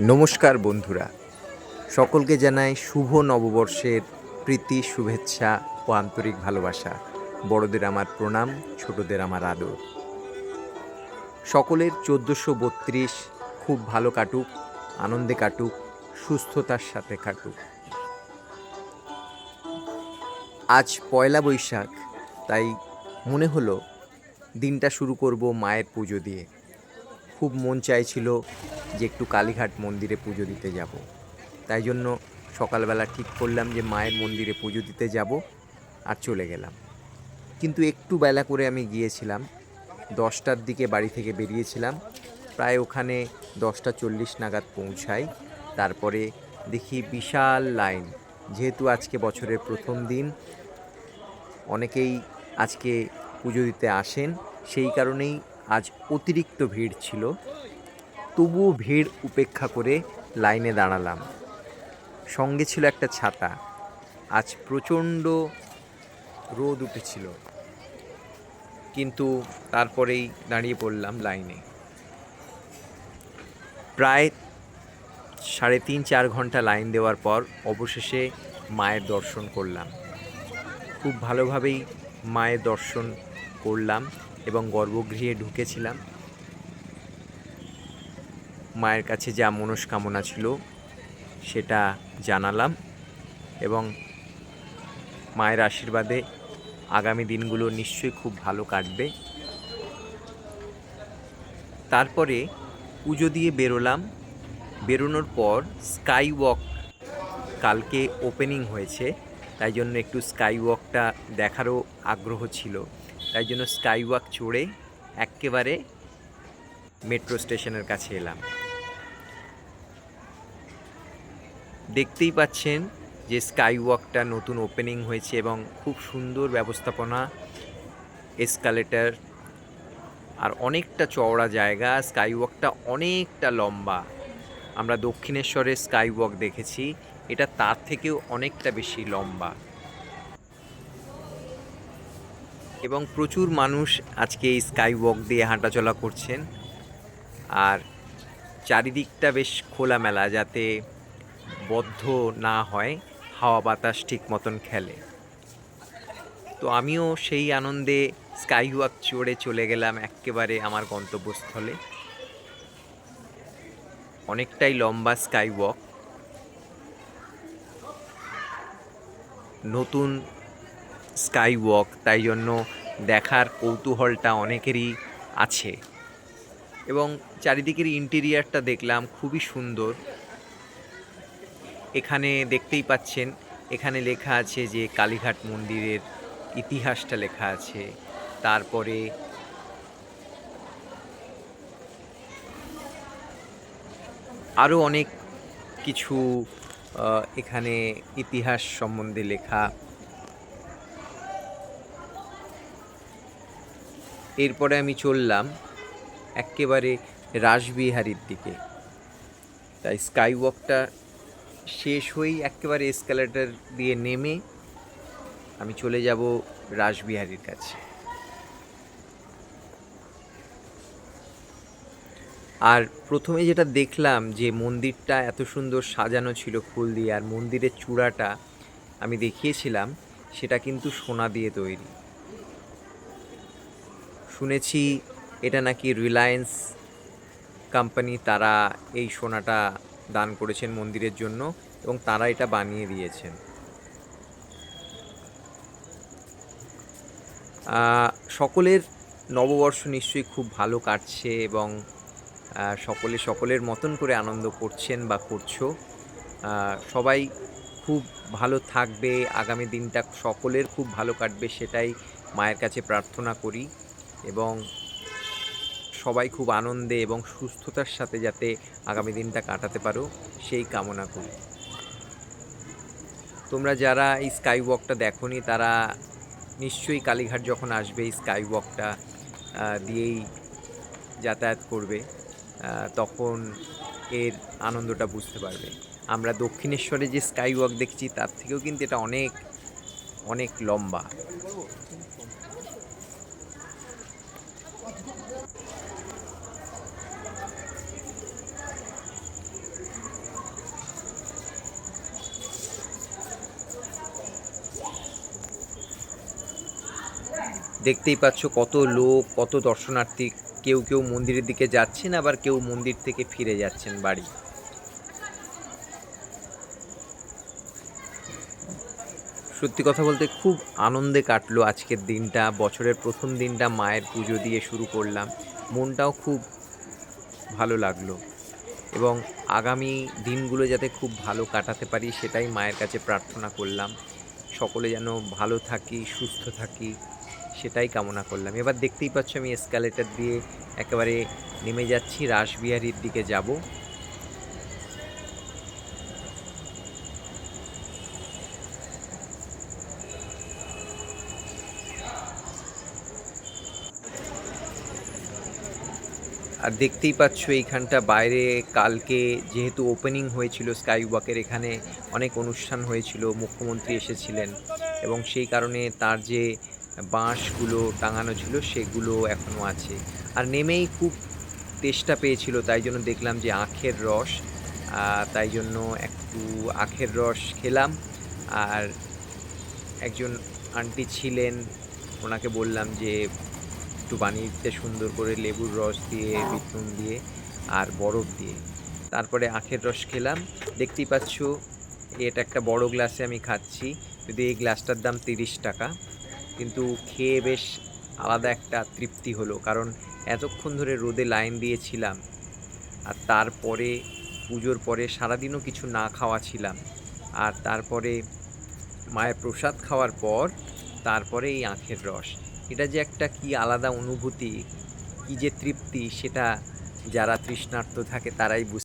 নমস্কার বন্ধুরা। সকলকে জানাই শুভ নববর্ষের প্রীতি, শুভেচ্ছা ও আন্তরিক ভালোবাসা। বড়দের আমার প্রণাম, ছোটদের আমার আদর। সকলের চোদ্দোশো বত্রিশ খুব ভালো কাটুক, আনন্দে কাটুক, সুস্থতার সাথে কাটুক। আজ পয়লা বৈশাখ, তাই মনে হলো দিনটা শুরু করব মায়ের পুজো দিয়ে। খুব মন চাইছিল যে একটু কালীঘাট মন্দিরে পুজো দিতে যাব। তাই জন্য সকালবেলা ঠিক করলাম যে মায়ের মন্দিরে পুজো দিতে যাব আর চলে গেলাম। কিন্তু একটু বেলা করে আমি গিয়েছিলাম, দশটার দিকে বাড়ি থেকে বেরিয়েছিলাম। প্রায় ওখানে দশটা চল্লিশ নাগাদ পৌঁছাই। তারপরে দেখি বিশাল লাইন, যেহেতু আজকে বছরের প্রথম দিন, অনেকেই আজকে পুজো দিতে আসেন। সেই কারণেই আজ অতিরিক্ত ভিড় ছিল। তবুও ভিড় উপেক্ষা করে লাইনে দাঁড়ালাম। সঙ্গে ছিল একটা ছাতা। আজ প্রচণ্ড রোদ উঠেছিল। কিন্তু তারপরেই দাঁড়িয়ে পড়লাম লাইনে। প্রায় সাড়ে তিন চার ঘণ্টা লাইন দেওয়ার পর অবশেষে মায়ের দর্শন করলাম। খুব ভালোভাবেই মায়ের দর্শন করলাম। এবং গর্ভগৃহে ঢুকেছিলাম। মায়ের কাছে যা মনস্কামনা ছিল, সেটা জানালাম এবং মায়ের আশীর্বাদে আগামী দিনগুলো নিশ্চয়ই খুব ভালো কাটবে। তারপরে পুজো দিয়ে বেরোলাম। বেরোনোর পর স্কাই ওয়াক কালকে ওপেনিং হয়েছে, তাই জন্য একটু স্কাই ওয়াকটা দেখারও আগ্রহ ছিল। তাই জন্য স্কাই ওয়াক চড়ে একেবারে মেট্রো স্টেশনের কাছে এলাম। দেখতেই পাচ্ছেন যে স্কাই ওয়াকটা নতুন ওপেনিং হয়েছে এবং খুব সুন্দর ব্যবস্থাপনা এসকালেটার আর অনেকটা চওড়া জায়গা। স্কাই ওয়াকটা অনেকটা লম্বা। আমরা দক্ষিণেশ্বরে স্কাই ওয়াক দেখেছি। এটা তার থেকেও অনেকটা বেশি লম্বা। এবং প্রচুর মানুষ আজকে এই স্কাই ওয়াক দিয়ে হাঁটাচলা করছেন। আর চারিদিকটা বেশ খোলামেলা যাতে বদ্ধ না হয়, হাওয়া বাতাস ঠিক মতন খেলে। তো আমিও সেই আনন্দে স্কাই ওয়াক চড়ে চলে গেলাম একেবারে আমার গন্তব্যস্থলে। অনেকটাই লম্বা স্কাই ওয়াক নতুন স্কাই ওয়াক তাই জন্য দেখার কৌতূহলটা অনেকেরই আছে। এবং চারিদিকের ইন্টেরিয়ারটা দেখলাম, খুবই সুন্দর। এখানে দেখতেই পাচ্ছেন, এখানে লেখা আছে যে কালীঘাট মন্দিরের ইতিহাসটা লেখা আছে। তারপরে আরও অনেক কিছু এখানে ইতিহাস সম্বন্ধে লেখা এরপরে আমি চললাম একেবারে রাসবিহারীর দিকে। তাই স্কাই ওয়াকটা শেষ হয়েই একেবারে এসকালেটার দিয়ে নেমে আমি চলে যাব রাসবিহারীর কাছে। আর প্রথমে যেটা দেখলাম যে মন্দিরটা এত সুন্দর সাজানো ছিল ফুল দিয়ে, আর মন্দিরের চূড়াটা আমি দেখিয়েছিলাম, সেটা কিন্তু সোনা দিয়ে তৈরি। শুনেছি এটা নাকি রিলায়েন্স কোম্পানি তারা এই সোনাটা দান করেছেন মন্দিরের জন্য এবং তারা এটা বানিয়ে দিয়েছেন। সকলের নববর্ষ নিশ্চয়ই খুব ভালো কাটছে এবং সকলে সকলের মতন করে আনন্দ করছেন বা করছ। সবাই খুব ভালো থাকবে, আগামী দিনটা সকলের খুব ভালো কাটবে সেটাই মায়ের কাছে প্রার্থনা করি। এবং সবাই খুব আনন্দে এবং সুস্থতার সাথে যাতে আগামী দিনটা কাটাতে পারো, সেই কামনা করি। তোমরা যারা এই স্কাই ওয়াকটা দেখোনি, তারা নিশ্চয়ই কালীঘাট যখন আসবে, এই স্কাই ওয়াকটা দিয়েই যাতায়াত করবে তখন এর আনন্দটা বুঝতে পারবে। আমরা দক্ষিণেশ্বরে যে স্কাই ওয়াক দেখছি, তার থেকেও কিন্তু এটা অনেক অনেক লম্বা। দেখতেই পাচ্ছ কত লোক, কত দর্শনার্থী। কেউ কেউ মন্দিরের দিকে যাচ্ছেন, আবার কেউ মন্দির থেকে ফিরে যাচ্ছেন বাড়ি। সত্যি কথা বলতে খুব আনন্দে কাটলো আজকের দিনটা। বছরের প্রথম দিনটা মায়ের পুজো দিয়ে শুরু করলাম। মনটাও খুব ভালো লাগল। এবং আগামী দিনগুলো যাতে খুব ভালো কাটাতে পারি, সেটাই মায়ের কাছে প্রার্থনা করলাম। সকলে যেন ভালো থাকি, সুস্থ থাকি। সেটাই কামনা করলাম। এবার দেখতেই পাচ্ছ আমি এসকালেটার দিয়ে একেবারে নেমে যাচ্ছি, রাসবিহারীর দিকে যাব। আর দেখতেই পাচ্ছ এইখানটা বাইরে কালকে যেহেতু ওপেনিং হয়েছিল স্কাই ওয়াকের এখানে অনেক অনুষ্ঠান হয়েছিল, মুখ্যমন্ত্রী এসেছিলেন এবং সেই কারণে তার যে বাঁশগুলো টাঙানো ছিল সেগুলো এখনও আছে। আর নেমেই খুব তেষ্টা পেয়েছিল তাই জন্য দেখলাম যে আখের রস তাই জন্য একটু আখের রস খেলাম। আর একজন আন্টি ছিলেন ওনাকে বললাম যে একটু বানিয়ে দিতে সুন্দর করে লেবুর রস দিয়ে বিট নুন দিয়ে আর বরফ দিয়ে। তারপরে আখের রস খেলাম। দেখতেই পাচ্ছ এটা একটা বড় গ্লাসে আমি খাচ্ছি। যদি এই গ্লাসটার দাম তিরিশ টাকা কিন্তু খেয়ে বেশ আলাদা একটা তৃপ্তি হলো, কারণ এতক্ষণ ধরে রোদে লাইন দিয়েছিলাম আর তারপরে, পুজোর পরে সারাদিনও কিছু না খাওয়া ছিলাম। আর তারপরে মায়ের প্রসাদ খাওয়ার পর, তারপরে এই আখের রস। এটা যে একটা কি আলাদা অনুভূতি, কি যে তৃপ্তি, সেটা যারা তৃষ্ণার্ত থাকে তারাই বুঝতে